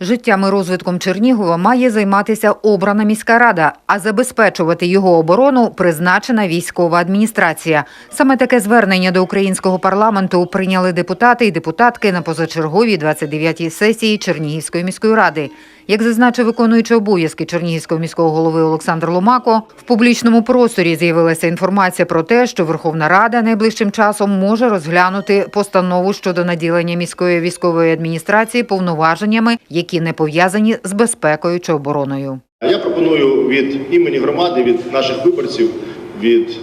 Життям і розвитком Чернігова має займатися обрана міська рада, а забезпечувати його оборону призначена військова адміністрація. Саме таке звернення до українського парламенту прийняли депутати і депутатки на позачерговій 29-й сесії Чернігівської міської ради. Як зазначив виконуючий обов'язки Чернігівського міського голови Олександр Ломако, в публічному просторі з'явилася інформація про те, що Верховна Рада найближчим часом може розглянути постанову щодо наділення міської військової адміністрації повноваженнями, які не пов'язані з безпекою чи обороною. Я пропоную від імені громади, від наших виборців, від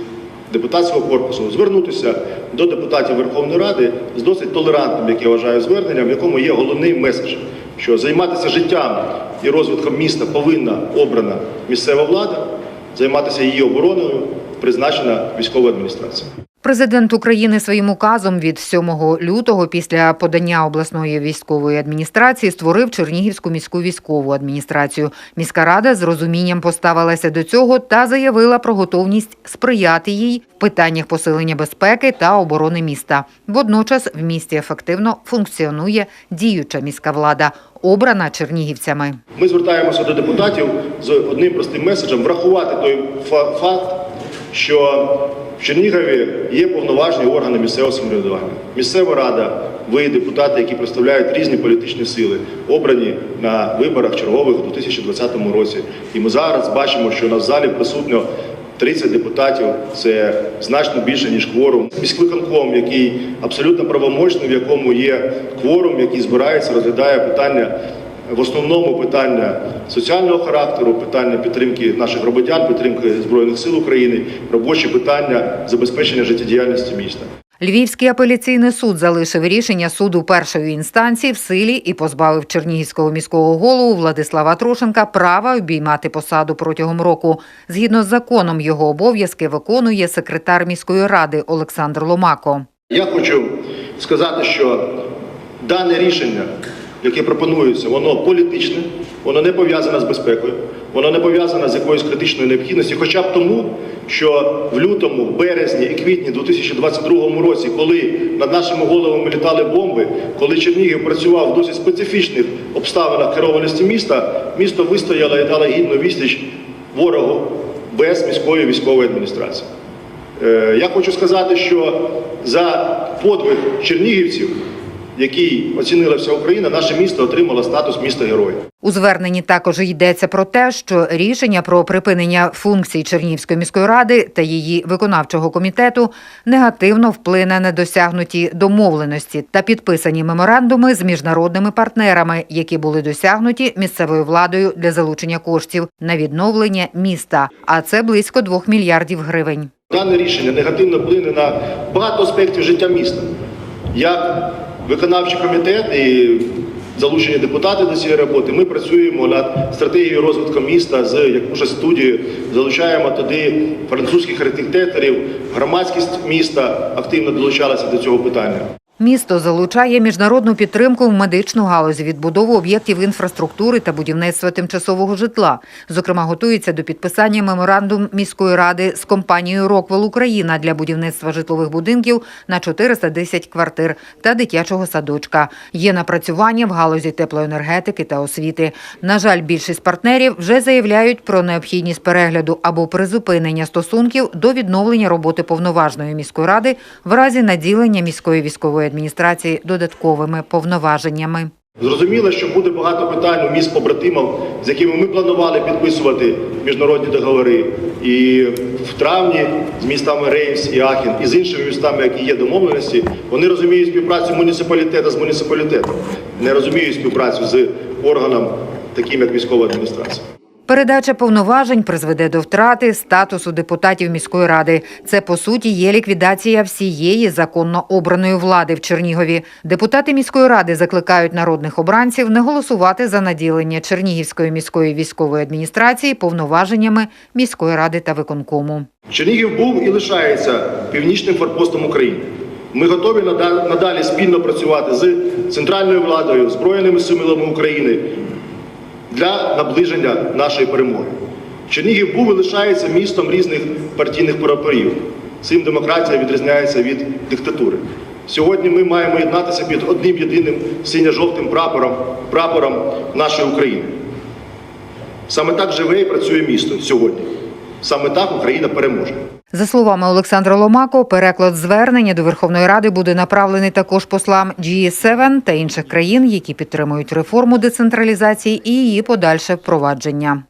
депутатського корпусу звернутися до депутатів Верховної Ради з досить толерантним, як я вважаю, зверненням, в якому є головний меседж, що займатися життям і розвитком міста повинна обрана місцева влада, займатися її обороною призначена військова адміністрація. Президент України своїм указом від 7 лютого після подання обласної військової адміністрації створив Чернігівську міську військову адміністрацію. Міська рада з розумінням поставилася до цього та заявила про готовність сприяти їй в питаннях посилення безпеки та оборони міста. Водночас в місті ефективно функціонує діюча міська влада, обрана чернігівцями. Ми звертаємося до депутатів з одним простим меседжем врахувати той фа- факт, що в Чернігові є повноважні органи місцевого самоврядування. Місцева рада, ви, депутати, які представляють різні політичні сили, обрані на виборах чергових у 2020 році. І ми зараз бачимо, що на залі присутньо 30 депутатів це значно більше ніж кворум. Міськвиконком, який абсолютно правомочний, в якому є кворум, який збирається, розглядає питання в основному питання соціального характеру, питання підтримки наших громадян, підтримки збройних сил України, робочі питання забезпечення життєдіяльності міста. Львівський апеляційний суд залишив рішення суду першої інстанції в силі і позбавив Чернігівського міського голову Владислава Трошенка права обіймати посаду протягом року. Згідно з законом, його обов'язки виконує секретар міської ради Олександр Ломако. Я хочу сказати, що дане рішення, яке пропонується, воно політичне, воно не пов'язане з безпекою, воно не пов'язане з якоюсь критичною необхідністю, хоча б тому, що в лютому, березні і квітні 2022 році, коли над нашими головами літали бомби, коли Чернігів працював в досить специфічних обставинах керованості міста, місто вистояло і дало гідну відсіч ворогу без міської військової адміністрації. Е, Я хочу сказати, що за подвиг чернігівців, який оцінила вся Україна, наше місто отримало статус міста героя. У зверненні також йдеться про те, що рішення про припинення функцій Чернігівської міської ради та її виконавчого комітету негативно вплине на досягнуті домовленості та підписані меморандуми з міжнародними партнерами, які були досягнуті місцевою владою для залучення коштів на відновлення міста. А це близько 2 мільярдів гривень. Дане рішення негативно вплине на багато аспектів життя міста. Як виконавчий комітет і залучені депутати до цієї роботи, ми працюємо над стратегією розвитку міста з якусь студією, залучаємо туди французьких архітекторів, громадськість міста активно долучалася до цього питання. Місто залучає міжнародну підтримку в медичну галузь, відбудову об'єктів інфраструктури та будівництва тимчасового житла. Зокрема, готується до підписання меморандум міської ради з компанією Роквел Україна для будівництва житлових будинків на 410 квартир та дитячого садочка. Є напрацювання в галузі теплоенергетики та освіти. На жаль, більшість партнерів вже заявляють про необхідність перегляду або призупинення стосунків до відновлення роботи повноважної міської ради в разі наділення міської військової адміністрації додатковими повноваженнями. Зрозуміло, що буде багато питань у міст побратимів, з якими ми планували підписувати міжнародні договори. І в травні з містами Реймс і Ахен, і з іншими містами, які є домовленості, вони розуміють співпрацю муніципалітету з муніципалітетом, не розуміють співпрацю з органом, таким як військова адміністрація. Передача повноважень призведе до втрати статусу депутатів міської ради. Це по суті є ліквідація всієї законно обраної влади в Чернігові. Депутати міської ради закликають народних обранців не голосувати за наділення Чернігівської міської військової адміністрації повноваженнями міської ради та виконкому. Чернігів був і лишається північним форпостом України. Ми готові нада- надалі спільно працювати з центральною владою, збройними силами України для наближення нашої перемоги. Чернігів був і лишається містом різних партійних прапорів. Цим демократія відрізняється від диктатури. Сьогодні ми маємо єднатися під одним єдиним синьо-жовтим прапором, прапором нашої України. Саме так живе і працює місто сьогодні. Саме так Україна переможе. За словами Олександра Ломако, переклад звернення до Верховної Ради буде направлений також послам G7 та інших країн, які підтримують реформу децентралізації і її подальше впровадження.